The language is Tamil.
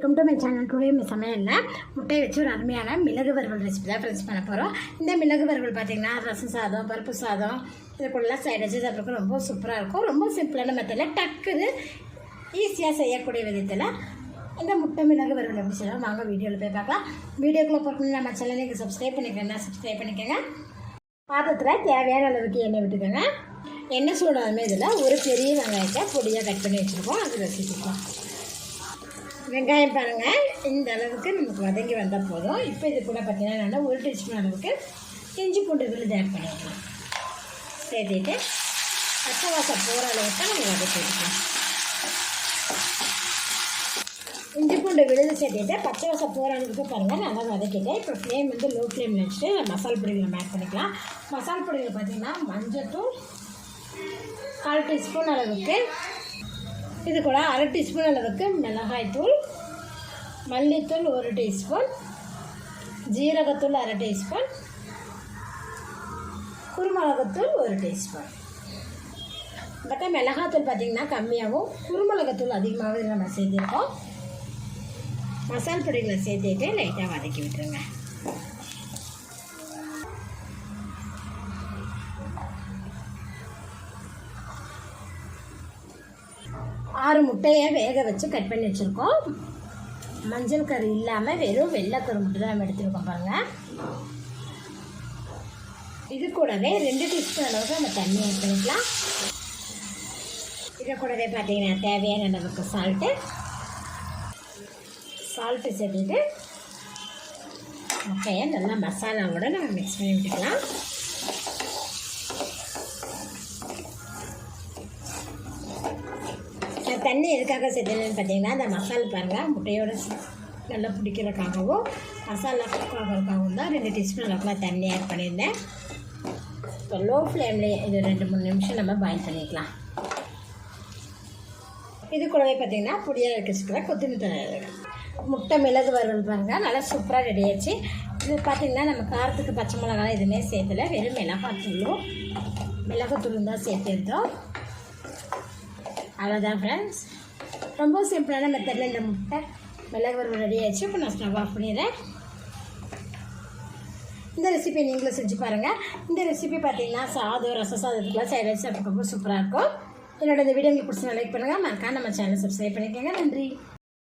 Welcome to my channel today my சமையலில் முட்டையை வச்சு ஒரு அருமையான மிளகு வறுவல் ரெசிபி தான் ஃப்ரெண்ட்ஸ் பண்ண போகிறோம் இந்த மிளகு வறுவல் பார்த்திங்கன்னா ரசம் சாதம் பருப்பு சாதம் இதுக்குள்ளெலாம் சைடு வச்சு சாப்பிட்றதுக்கு ரொம்ப சூப்பராக இருக்கும். ரொம்ப சிம்பிளான மெத்தடில் டக்குன்னு ஈஸியாக செய்யக்கூடிய விதத்தில் இந்த முட்டை மிளகு வறுவல் எப்படி செய்யலாம் வாங்க வீடியோவில் போய் பார்க்கலாம். வீடியோக்குள்ளே போகணும் நம்ம சேனலுக்கு சப்ஸ்கிரைப் பண்ணிக்கிறேன் சப்ஸ்கிரைப் பண்ணிக்கோங்க. பாத்திரத்தில் தேவையான அளவுக்கு எண்ணெய் விட்டுக்கோங்க. எண்ணெய் சூடாலுமே இதில் ஒரு பெரிய வெங்காயத்தை பொடியாக கட் பண்ணி வச்சுருக்கோம். அது வச்சுக்கலாம் வெங்காயம் பாருங்கள் இந்த அளவுக்கு நமக்கு வதங்கி வந்தால் போதும். இப்போ இது கூட பார்த்தீங்கன்னா நல்லா ஒரு டீஸ்பூன் அளவுக்கு இஞ்சி பூண்டு விழுது ஆட் பண்ணிக்கலாம். சேர்த்துட்டு பச்சை வாசம் போகிற அளவுக்கு நம்ம வதக்கிடுவோம் இஞ்சி பூண்டு விழுது சேர்த்துட்டு பச்சை வாசம் போகிற அளவுக்கு பாருங்கள் நல்லா வதக்கிட்டு இப்போ ஃப்ளேம் வந்து லோ ஃப்ளேமில் வச்சுட்டு மசால் பொடிகளை ஆட் பண்ணிக்கலாம். மசால் பொடிகள் பார்த்திங்கன்னா மஞ்சத்தூள் கால் டீஸ்பூன் அளவுக்கு இது கூட அரை டீஸ்பூன் அளவுக்கு மிளகாய்த்தூள் மல்லித்தூள் ஒரு டீஸ்பூன் ஜீரகத்தூள் அரை டீஸ்பூன் குருமிளகத்தூள் ஒரு டீஸ்பூன் பட் மிளகாத்தூள் பார்த்திங்கன்னா கம்மியாகவும் குருமிளகத்தூள் அதிகமாகவும் நம்ம சேர்த்துருக்கோம். மசால் பொடிகளை சேர்த்துட்டு லைட்டாக வதக்கி விட்டுருங்க. ஆறு முட்டையை வேக வச்சு கட் பண்ணி வச்சுருக்கோம். மஞ்சள் கரு இல்லாமல் வெறும் வெள்ளைக்கரு மட்டும் தான் நம்ம எடுத்துருக்கோம் பாருங்கள் இது கூடவே ரெண்டு டீஸ்பூன் அளவுக்கு நம்ம தண்ணி ஆட் பண்ணிக்கலாம். இதை கூடவே பார்த்தீங்கன்னா தேவையான அளவுக்கு சால்ட்டு சால்ட்டு சேர்த்துட்டு முட்டையை நல்லா மசாலாவோட நம்ம மிக்ஸ் பண்ணி விட்டுக்கலாம் தண்ணி எதுக்காக சேர்த்துன்னு பார்த்தீங்கன்னா அந்த மசாலா பாருங்கள் முட்டையோட நல்லா பிடிக்கிறதுக்காகவும் மசாலா குக் ஆகிறதுக்காகவும் தான் ரெண்டு டீஸ்பூன் அளவுக்குலாம் தண்ணி ஆட் பண்ணியிருந்தேன். இப்போ லோ ஃப்ளேம்லேயே இது ரெண்டு மூணு நிமிஷம் நம்ம பாயில் பண்ணிக்கலாம். இது கூடவே பார்த்தீங்கன்னா பொடியாக வச்சுக்கலாம் கொத்தமல்லி தழை முட்டை மிளகு வறுவல் பாருங்கள் நல்லா சூப்பராக ரெடி ஆச்சு இது பார்த்தீங்கன்னா நம்ம காரத்துக்கு பச்சை மிளகாலாம் எதுவுமே சேர்த்துல வெறும் மிளகாத்தூளும் மிளகாத்தூளும் தான் சேர்த்துருந்தோம். அவ்வளோதான் ஃப்ரெண்ட்ஸ் ரொம்ப சிம்பிளான மெத்தடில் இந்த முட்டை மிளகு வறுவல் ரெடி ஆயிடுச்சு. இப்போ நான் ஸ்டவ் ஆஃப் பண்ணிடுறேன். இந்த ரெசிபி நீங்களும் செஞ்சு பாருங்கள் இந்த ரெசிபி பார்த்தீங்கன்னா சாதம் ரச சாதத்துக்குலாம் சைடு வச்சு ரொம்ப சூப்பராக இருக்கும். என்னோட இந்த வீடியோ உங்களுக்கு பிடிச்சா லைக் பண்ணுங்கள் மறக்காம நம்ம சேனல் சப்ஸ்கிரைப் பண்ணிக்கோங்க. நன்றி.